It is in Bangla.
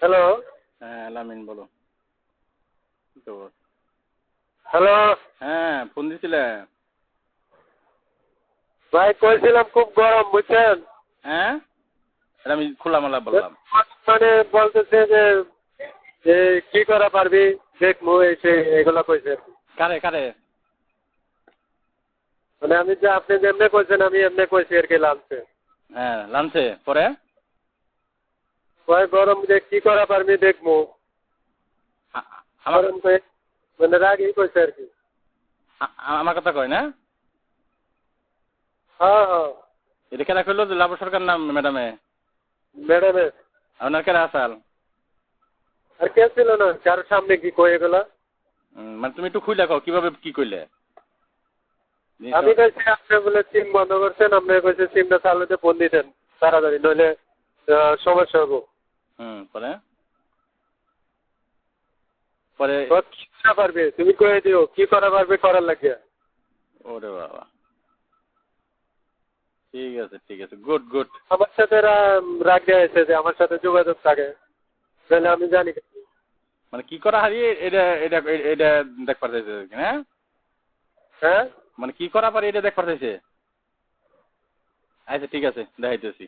হ্যালো হ্যাঁ লামিন বলো। হ্যালো হ্যাঁ ফোন দিছিলে? ভাই কইছিলাম খুব গরম বুঝছেন? হ্যাঁ? আমি খোলামেলা বললাম। মানে বলতেছে যে যে কি করা পারবি? দেখব এসে এগুলো কইছে। কারে কারে? মানে আমি যে আপনি যেমনে কইছেন আমি এমনি কইছি আর কি লামছে হ্যাঁ লামছে পরে? কয় গরম যে কি করা পারবি দেখব? আ- আমার মানে রাগই কইছে আর কি। আমার কথা কয় না? হ্যাঁ হ্যাঁ। এটা কেনা করল লাভ সরকার নাম ম্যাডামে? ম্যাডামে। আপনার কেনা আসাল? আর কে ছিল না? কারোর সামনে কি কয়ে উম, মানে তুমি একটু খুইলা কও কীভাবে কি কইলে। আমি কইছি আপনি বলে সিম বন্ধ করছেন আপনি কইছে সিমটা চালুতে ফোন দিতেন তাড়াতাড়ি নইলে সমস্যা হব হুম পরে? পরে কি করা পারবে? তুমি কয়ে দিও কি করা পারবে করার লাগে? ওরে বাবা। ঠিক আছে ঠিক আছে। Good good. আমার সাথে রাগ আছে যে আমার সাথে যোগাযোগ থাকে তাহলে আমি জানি। মানে কি করা হারিয়ে এটা এটা এটা দেখ পারতেছে হ্যাঁ? হ্যাঁ? মানে কি করা পারে এটা দেখ পারতেছে? আচ্ছা ঠিক আছে দেখাইতেছি।